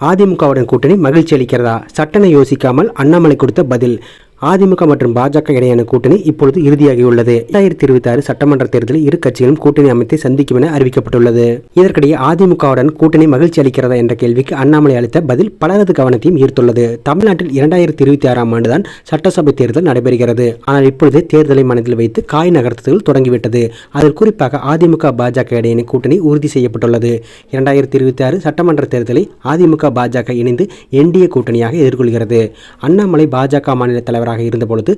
அதிமுகவுடன் கூட்டணி மகிழ்ச்சி அளிக்கிறதா? சட்டனை யோசிக்காமல் அண்ணாமலை கொடுத்த பதில். அதிமுக மற்றும் பாஜக இடையான கூட்டணி இப்பொழுது இறுதியாகியுள்ளது. இரண்டாயிரத்தி இருபத்தி ஆறு சட்டமன்ற தேர்தலில் இரு கட்சிகளும் கூட்டணி அமைத்து சந்திக்கும் என அறிவிக்கப்பட்டுள்ளது. இதற்கிடையே அதிமுகவுடன் கூட்டணி மகிழ்ச்சி அளிக்கிறதா என்ற கேள்விக்கு அண்ணாமலை அளித்த பதில் பலரது கவனத்தையும் ஈர்த்துள்ளது. தமிழ்நாட்டில் இரண்டாயிரத்தி இருபத்தி ஆறாம் ஆண்டுதான் சட்டசபை தேர்தல் நடைபெறுகிறது. ஆனால் இப்பொழுது தேர்தலை மனதில் வைத்து காய் நகர்த்துதல் தொடங்கிவிட்டது. அதில் குறிப்பாக அதிமுக பாஜக இடையின கூட்டணி உறுதி செய்யப்பட்டுள்ளது. இரண்டாயிரத்தி இருபத்தி ஆறு சட்டமன்ற தேர்தலை அதிமுக பாஜக இணைந்து என்டிஏ கூட்டணியாக எதிர்கொள்கிறது. அண்ணாமலை பாஜக மாநில தலைவராக இருந்தபொழுது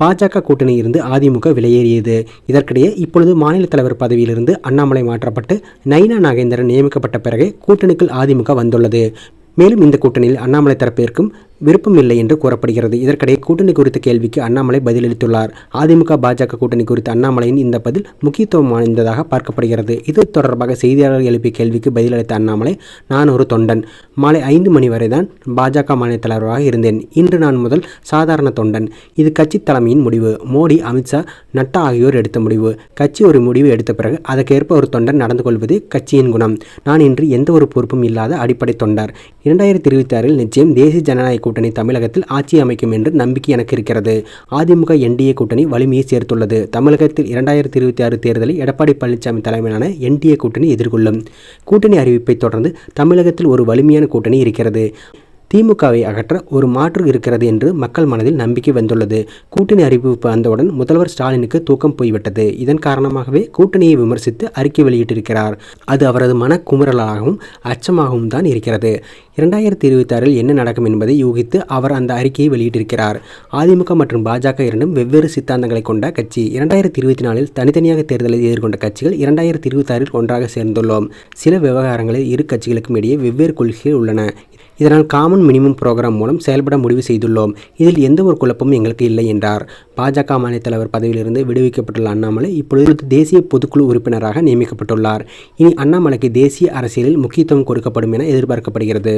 பாஜக கூட்டணியில் இருந்து அதிமுக வெளியேறியது இதற்கிடையே இப்பொழுது மாநில தலைவர் பதவியிலிருந்து அண்ணாமலை மாற்றப்பட்டு நைனா நாகேந்திரன் நியமிக்கப்பட்ட பிறகு கூட்டணிக்குள் அதிமுக வந்துள்ளது. மேலும் இந்த கூட்டணியில் அண்ணாமலை தரப்பிற்கும் விருப்பம் இல்லை என்று கூறப்படுகிறது. இதற்கிடையே கூட்டணி குறித்த கேள்விக்கு அண்ணாமலை பதிலளித்துள்ளார். அதிமுக பாஜக கூட்டணி குறித்த அண்ணாமலையின் இந்த பதில் முக்கியத்துவம் வாய்ந்ததாக பார்க்கப்படுகிறது. இது தொடர்பாக செய்தியாளர்கள் எழுப்பிய கேள்விக்கு பதிலளித்த அண்ணாமலை நான் ஒரு தொண்டன். மாலை ஐந்து மணி வரை தான் பாஜக மாநில தலைவராக இருந்தேன். இன்று நான் முதல் சாதாரண தொண்டன். இது கட்சி தலைமையின் முடிவு. மோடி அமித்ஷா நட்டா ஆகியோர் எடுத்த முடிவு. கட்சி ஒரு முடிவு எடுத்த பிறகு அதற்கேற்ப ஒரு தொண்டன் நடந்து கொள்வது கட்சியின் குணம். நான் இன்று எந்த ஒரு பொறுப்பும் இல்லாத அடிப்படை தொண்டர். இரண்டாயிரத்தி இருபத்தி ஆறில் நிச்சயம் தேசிய ஜனநாயக கூட்டணி தமிழகத்தில் ஆட்சி அமைக்கும் என்று நம்பிக்கை எனக்கு இருக்கிறது. அதிமுக என்டிஏ கூட்டணி வலிமையை சேர்த்துள்ளது. தமிழகத்தில் இரண்டாயிரத்தி இருபத்தி ஆறு தேர்தலை எடப்பாடி பழனிசாமி தலைமையிலான என்டிஏ கூட்டணி எதிர்கொள்ளும். கூட்டணி அறிவிப்பை தொடர்ந்து தமிழகத்தில் ஒரு வலிமையான கூட்டணி இருக்கிறது. திமுகவை அகற்ற ஒரு மாற்று இருக்கிறது என்று மக்கள் மனதில் நம்பிக்கை வந்துள்ளது. கூட்டணி அறிவிப்பு வந்தவுடன் முதல்வர் ஸ்டாலினுக்கு தூக்கம் போய்விட்டது. இதன் காரணமாகவே கூட்டணியை விமர்சித்து அறிக்கை வெளியிட்டிருக்கிறார். அது அவரது மனக்குமுறலாகவும் அச்சமாகவும் தான் இருக்கிறது. இரண்டாயிரத்தி இருபத்தி ஆறில் என்ன நடக்கும் என்பதை யூகித்து அவர் அந்த அறிக்கையை வெளியிட்டிருக்கிறார். அதிமுக மற்றும் பாஜக இரண்டும் வெவ்வேறு சித்தாந்தங்களை கொண்ட கட்சி. இரண்டாயிரத்தி இருபத்தி நாலில் தனித்தனியாக தேர்தலை எதிர்கொண்ட கட்சிகள் இரண்டாயிரத்தி இருபத்தி ஆறில் ஒன்றாக சேர்ந்துள்ளோம். சில விவகாரங்களில் இரு கட்சிகளுக்கும் இடையே வெவ்வேறு கொள்கைகள் உள்ளன. இதனால் காமன் மினிமம் புரோகிராம் மூலம் செயல்பட முடிவு செய்துள்ளோம். இதில் எந்த ஒரு குழப்பமும் எங்களுக்கு இல்லை என்றார். பாஜக மாநில தலைவர் பதவியிலிருந்து விடுவிக்கப்பட்டுள்ள அண்ணாமலை இப்பொழுது தேசிய பொதுக்குழு உறுப்பினராக நியமிக்கப்பட்டுள்ளார். இனி அண்ணாமலைக்கு தேசிய அரசியலில் முக்கியத்துவம் கொடுக்கப்படும் என எதிர்பார்க்கப்படுகிறது.